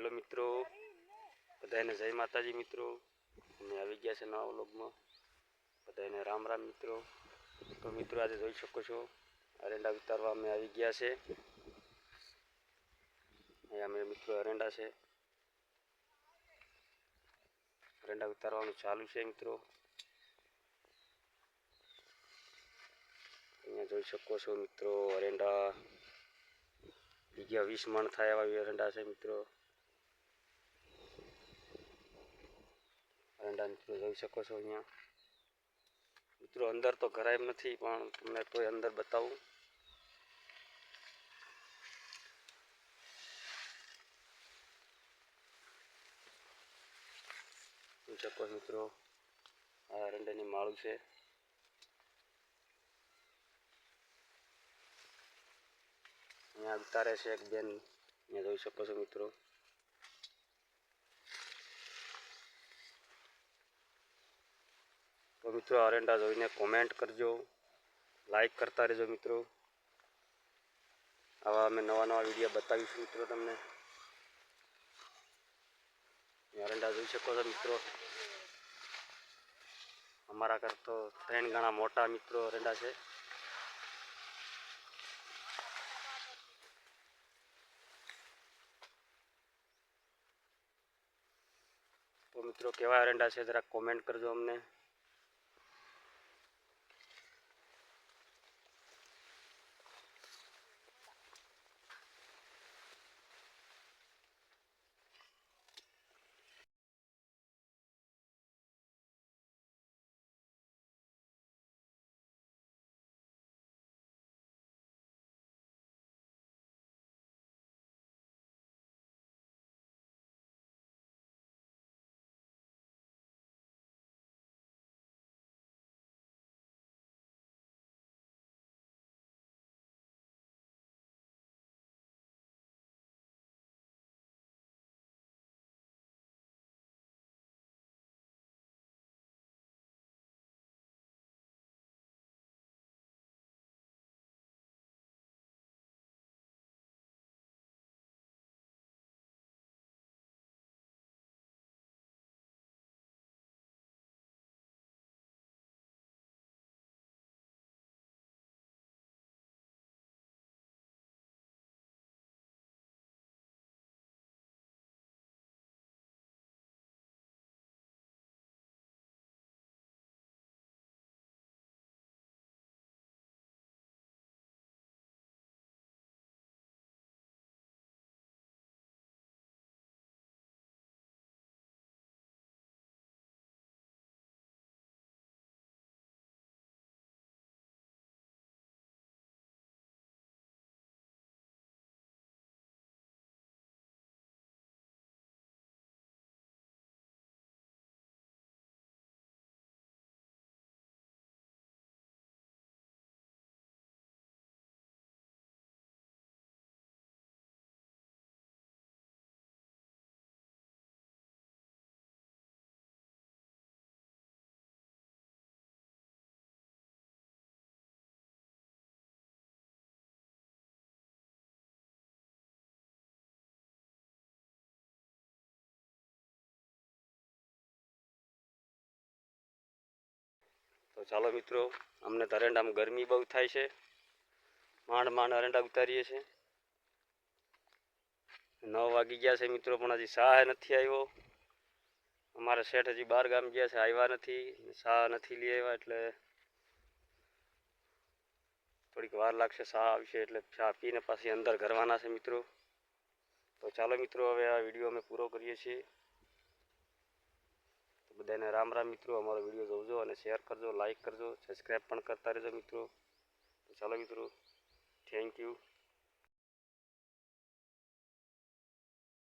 Hello મિત્રો બધાને જય માતાજી મિત્રો. અમે આવી ગયા છે નવા વ્લોગમાં. બધાને રામ રામ મિત્રો. તો મિત્રો આજે જોઈ શકો છો, અરેંડા વિતારવા અમે આવી ગયા છે. અહીંયા અમે મિત્રો અરેંડા છે. અરેંડા ઉતારવાનું ચાલુ છે મિત્રો. અહીંયા જોઈ શકો છો મિત્રો, અરેંડા. બીજા વીસ મણ થાય એવા એરંડા છે મિત્રો. એરંડા મિત્રો જોઈ શકો છો અહીંયા. મિત્રો, અંદર તો ઘરાય નથી, પણ તમને તોય અંદર બતાવું. જોઈ શકો મિત્રો, આ એરંડાની માળું છે. અહીંયા ઉતારે છે એક બેન, અહીંયા જોઈ શકો છો મિત્રો. તો મિત્રો અરેંડા જોઈને કોમેન્ટ કરજો. લાઈક કરતા રહેજો મિત્રો. આવા અમે નવા નવા વીડિયો બતાવીશું મિત્રો તમને. અરેંડા જોઈ શકો છો મિત્રો. અમારા ઘર તો ત્રણ ગણા મોટા મિત્રો અરેંડા છે. મિત્રો કેવા એરંડા છે જરાક કોમેન્ટ કરજો અમને. તો ચાલો મિત્રો, અમને તો અરેંડામાં ગરમી બહુ થાય છે. માંડ માંડ અરેંડા ઉતારીએ છીએ. નવ વાગી ગયા છે મિત્રો, પણ હજી શાહ નથી આવ્યો. અમારા શેઠ હજી બાર ગામ ગયા છે, આવ્યા નથી. શાહ નથી લઈ આવ્યા, એટલે થોડીક વાર લાગશે શાહ આવશે, એટલે ચા પીને પાછી અંદર ઘરવાના છે મિત્રો. તો ચાલો મિત્રો, હવે આ વીડિયો અમે પૂરો કરીએ છીએ. બધાને રામ રામ મિત્રો, અમારો વીડિયો જોજો અને શેર કરજો લાઇક કરજો સબસ્ક્રાઈબ પણ કરતા રહેજો મિત્રો. ચાલો મિત્રો થેન્ક યુ